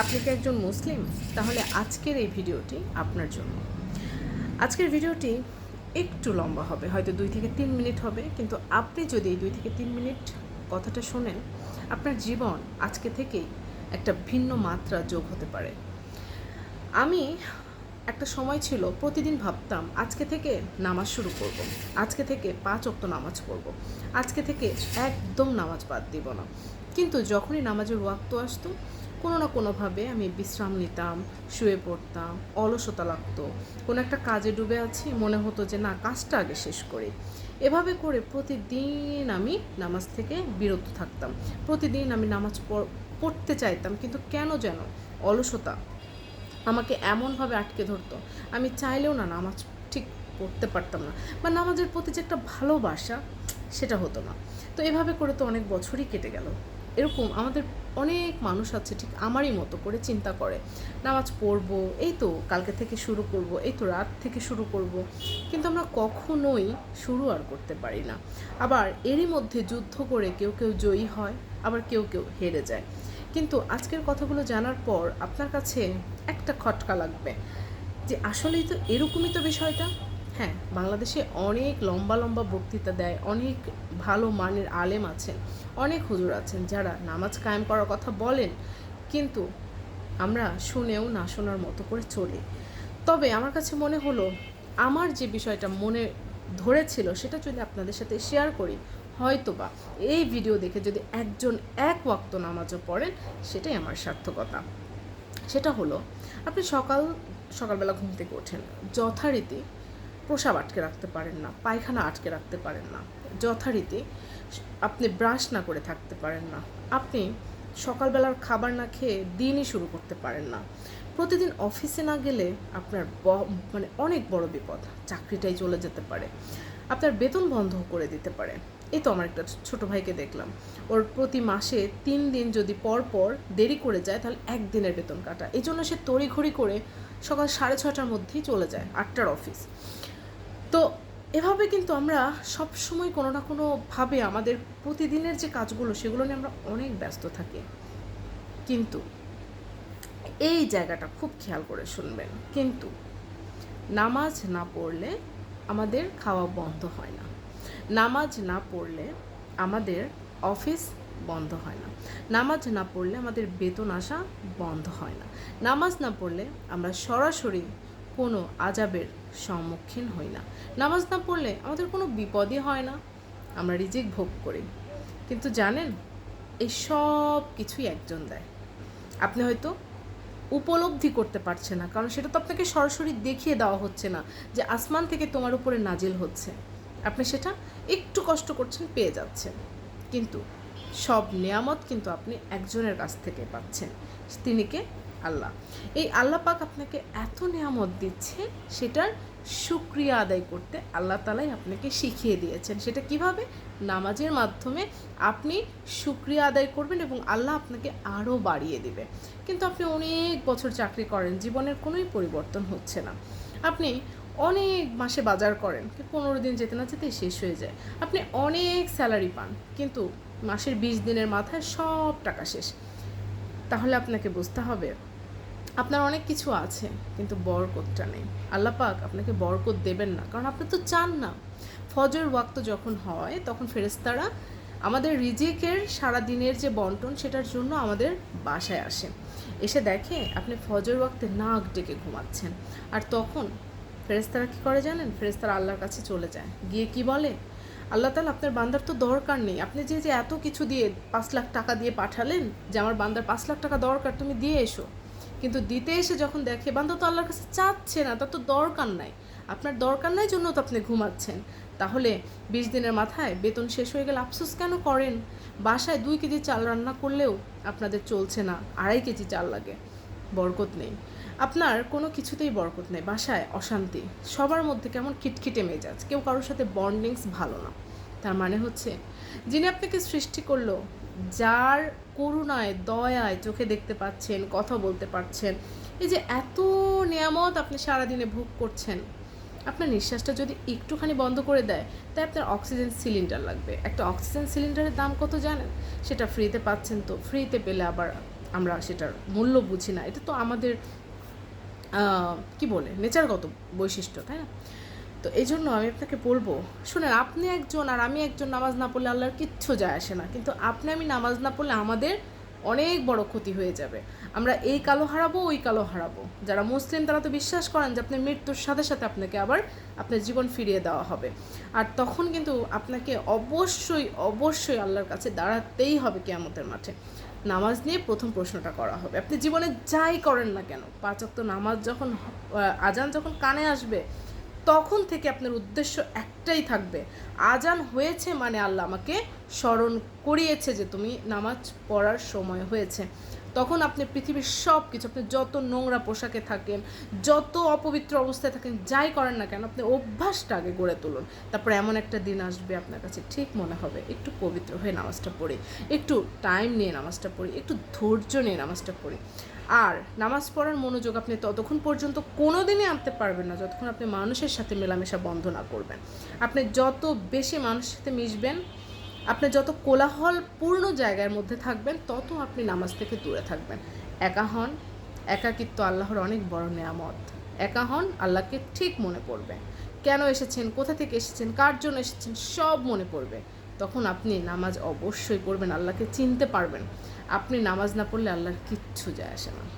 আপনি কি একজন মুসলিম? তাহলে আজকের এই ভিডিওটি আপনার জন্য। আজকের ভিডিওটি একটু লম্বা হবে, হয়তো দুই থেকে তিন মিনিট হবে, কিন্তু আপনি যদি এই দুই থেকে তিন মিনিট কথাটা শোনেন, আপনার জীবন আজকে থেকেই একটা ভিন্ন মাত্রা যোগ হতে পারে। আমি একটা সময় ছিল, প্রতিদিন ভাবতাম, আজকে থেকে নামাজ শুরু করব। আজকে থেকে পাঁচ অক্ত নামাজ পড়ব, আজকে থেকে একদম নামাজ বাদ দিব না। কিন্তু যখনই নামাজের ওয়াক্ত আসতো কোনো না কোনোভাবে আমি বিশ্রাম নিতাম, শুয়ে পড়তাম, অলসতা লাগতো। কোনো একটা কাজে ডুবে আছি, মনে হতো যে না, কাজটা আগে শেষ করি। এভাবে করে প্রতিদিন আমি নামাজ থেকে বিরত থাকতাম। প্রতিদিন আমি নামাজ পড়- পড়তে চাইতাম, কিন্তু কেন যেন অলসতা আমাকে এমনভাবে আটকে ধরতো। আমি চাইলেও না নামাজ ঠিক পড়তে পারতাম না। বা নামাজের প্রতি যে একটা ভালোবাসা, সেটা হতো না। তো এভাবে করে তো অনেক বছরই কেটে গেল। এরকম আমাদের অনেক মানুষ আছে ঠিক আমারই মতো করে চিন্তা করে। নামাজ পড়ব, এই তো কালকে থেকে শুরু করব, এই তো রাত থেকে শুরু করব। কিন্তু আমরা কখনোই শুরু আর করতে পারি না। আবার এরই মধ্যে যুদ্ধ করে কেউ কেউ জয়ী হয়, আবার কেউ কেউ হেরে যায়। কিন্তু আজকের কথাগুলো জানার পর আপনার কাছে একটা খটকা লাগবে যে আসলেই তো এরকমই তো বিষয়টা? হ্যাঁ বাংলাদেশে অনেক লম্বা লম্বা বক্তৃতা দেয়, অনেক ভালো মানের আলেম আছেন, অনেক হুজুর আছেন যারা নামাজ কায়েম করার কথা বলেন, কিন্তু আমরা শুনেও না শোনার মতো করে চলি। তবে আমার কাছে মনে হলো, আমার যে বিষয়টা মনে ধরেছিল সেটা যদি আপনাদের সাথে শেয়ার করি হয়তো বা এই ভিডিও দেখে যদি একজন এক ওয়াক্ত নামাজও পড়েন, সেটাই আমার সার্থকতা। সেটা হলো, আপনি সকাল, সকালবেলা ঘুম থেকে ওঠেন, যথারীতি প্রসাব আটকে রাখতে পারেন না, পায়খানা আটকে রাখতে পারেন না, যথারীতি আপনি ব্রাশ না করে থাকতে পারেন না, আপনি সকালবেলার খাবার না খেয়ে দিনই শুরু করতে পারেন না। প্রতিদিন অফিসে না গেলে আপনার মানে অনেক বড় বিপদ, চাকরিটাই চলে যেতে পারে, আপনার বেতন বন্ধ করে দিতে পারে। এই তো আমার একটা ছোট ভাইকে দেখলাম, ওর প্রতি মাসে তিন দিন যদি পর পর দেরি করে যায়, তাহলে একদিনের বেতন কাটা। এই জন্য সে তড়িঘড়ি করে সকাল সাড়ে ছটার মধ্যেই চলে যায়, আটটার অফিস। তো এভাবে কিন্তু আমরা সব সময় কোনো না কোনোভাবে আমাদের প্রতিদিনের যে কাজগুলো, সেগুলো নিয়ে আমরা অনেক ব্যস্ত থাকি। কিন্তু এই জায়গাটা খুব খেয়াল করে শুনবেন। কিন্তু নামাজ না পড়লে আমাদের খাওয়া বন্ধ হয় না। নামাজ না পড়লে আমাদের অফিস বন্ধ হয় না। নামাজ না পড়লে আমাদের বেতন আসা বন্ধ হয় না। নামাজ না পড়লে আমরা সরাসরি কোনো আজাবের সম্মুখীন হই না। নামাজ না পড়লে আমাদের কোনো বিপদই হয় না। আমরা রিজিক ভোগ করি। কিন্তু জানেন, এই সব কিছুই একজন দেয়। আপনি হয়তো উপলব্ধি করতে পারছে না, কারণ সেটা তো আপনাকে সরাসরি দেখিয়ে দেওয়া হচ্ছে না যে আসমান থেকে তোমার উপরে নাজিল হচ্ছে। আপনি সেটা একটু কষ্ট করছেন, পেয়ে যাচ্ছেন। কিন্তু সব নিয়ামত কিন্তু আপনি একজনের কাছ থেকে পাচ্ছেন। তিনি কে? আল্লাহ। এই আল্লাহ পাক আপনাকে এত নিয়ামত দিচ্ছে, সেটার সুক্রিয়া আদায় করতে আল্লাহ তালাই আপনাকে শিখিয়ে দিয়েছেন। সেটা কীভাবে? নামাজের মাধ্যমে আপনি সুক্রিয়া আদায় করবেন এবং আল্লাহ আপনাকে আরও বাড়িয়ে দিবে। কিন্তু আপনি অনেক বছর চাকরি করেন, জীবনের কোনোই পরিবর্তন হচ্ছে না। আপনি অনেক মাসে বাজার করেন, পনেরো দিন যেতে না যেতে শেষ হয়ে যায়। আপনি অনেক স্যালারি পান, কিন্তু মাসের বিশ দিনের মাথায় সব টাকা শেষ। তাহলে আপনাকে বুঝতে হবে, আপনার অনেক কিছু আছে, কিন্তু বরকতটা নেই। আল্লাহ পাক আপনাকে বরকত দেবেন না, কারণ আপনি তো চান না। ফজর ওয়াক্ত যখন হয়, তখন ফেরেস্তারা আমাদের রিজিকের সারা দিনের যে বন্টন, সেটার জন্য আমাদের বাসায় আসে। এসে দেখে আপনি ফজর ওয়াক্তে নাক ডেকে ঘুমাচ্ছেন। আর তখন ফেরেস্তারা কী করে জানেন? ফেরেস্তারা আল্লাহর কাছে চলে যায়। গিয়ে কি বলে? আল্লাহ তালা আপনার বান্দার তো দরকার নেই। আপনি যে যে এত কিছু দিয়ে পাঁচ লাখ টাকা দিয়ে পাঠালেন যে আমার বান্দার পাঁচ লাখ টাকা দরকার, তুমি দিয়ে এসো। কিন্তু দিতে এসে যখন দেখে, বান্দা তো আল্লাহর কাছে চাচ্ছে না, তার তো দরকার নাই। আপনার দরকার নাই জন্য তো আপনি ঘুমাচ্ছেন। তাহলে বিশ দিনের মাথায় বেতন শেষ হয়ে গেলে আফসোস কেন করেন? বাসায় দুই কেজি চাল রান্না করলেও আপনাদের চলছে না, আড়াই কেজি চাল লাগে, বরকত নেই। আপনার কোনো কিছুতেই বরকত নেই, বাসায় অশান্তি, সবার মধ্যে কেমন খিটখিটে মেজাজ, কেউ কারোর সাথে বন্ডিংস ভালো না। তার মানে হচ্ছে, যিনি আপনাকে সৃষ্টি করল, যার করুণায়, দয়ায় চোখে দেখতে পাচ্ছেন, কথা বলতে পারছেন, এই যে এত নিয়ামত আপনি সারাদিনে ভোগ করছেন, আপনার নিঃশ্বাসটা যদি একটুখানি বন্ধ করে দেয়, তাই আপনার অক্সিজেন সিলিন্ডার লাগবে। একটা অক্সিজেন সিলিন্ডারের দাম কত জানেন? সেটা ফ্রিতে পাচ্ছেন তো, ফ্রিতে পেলে আবার আমরা সেটার মূল্য বুঝি না। এটা তো আমাদের কি বলে, নেচারগত বৈশিষ্ট্য, তাই না? তো এই জন্য আমি আপনাকে বলব, শুনেন, আপনি একজন আর আমি একজন নামাজ না পড়লে আল্লাহর কিচ্ছু যায় আসে না। কিন্তু আপনি আমি নামাজ না পড়লে আমাদের অনেক বড় ক্ষতি হয়ে যাবে। আমরা এই কালো হারাবো, ওই কালো হারাবো। যারা মুসলিম, তারা তো বিশ্বাস করেন যে আপনি মৃত্যুর সাথে সাথে আপনাকে আবার আপনার জীবন ফিরিয়ে দেওয়া হবে। আর তখন কিন্তু আপনাকে অবশ্যই অবশ্যই আল্লাহর কাছে দাঁড়াতেই হবে কেয়ামতের মাঠে। নামাজ নিয়ে প্রথম প্রশ্নটা করা হবে। আপনি জীবনে যাই করেন না কেন, পাঁচ ওয়াক্ত নামাজ যখন আজান যখন কানে আসবে তখন থেকে আপনার উদ্দেশ্য একটাই থাকবে। আজান হয়েছে মানে আল্লাহ আমাকে স্মরণ করিয়েছে যে তুমি নামাজ পড়ার সময় হয়েছে। তখন আপনি পৃথিবীর সব কিছু আপনি যত নোংরা পোশাকে থাকেন, যত অপবিত্র অবস্থায় থাকেন, যাই করেন না কেন, আপনি অভ্যাসটা আগে গড়ে তুলুন। তারপরে এমন একটা দিন আসবে আপনার কাছে, ঠিক মনে হবে, একটু পবিত্র হয়ে নামাজটা পড়ি, একটু টাইম নিয়ে নামাজটা পড়ি, একটু ধৈর্য নিয়ে নামাজটা পড়ি। আর নামাজ পড়ার মনোযোগ আপনি ততক্ষণ পর্যন্ত কোনো দিনই আনতে পারবেন না, যতক্ষণ আপনি মানুষের সাথে মেলামেশা বন্ধ না করবেন। আপনি যত বেশি মানুষের সাথে মিশবেন আপনি যত কোলাহলপূর্ণ জায়গার মধ্যে থাকবেন, তত আপনি নামাজ থেকে দূরে থাকবেন। একা হন, একাকিত্ব আল্লাহর অনেক বড় নেয়ামত। একা হন, আল্লাহকে ঠিক মনে পড়বে। কেন এসেছেন, কোথা থেকে এসেছেন, কার জন্য এসেছেন, সব মনে পড়বে। তখন আপনি নামাজ অবশ্যই পড়বেন, আল্লাহকে চিনতে পারবেন। আপনি নামাজ না পড়লে আল্লাহর কিচ্ছু যায় আসে না।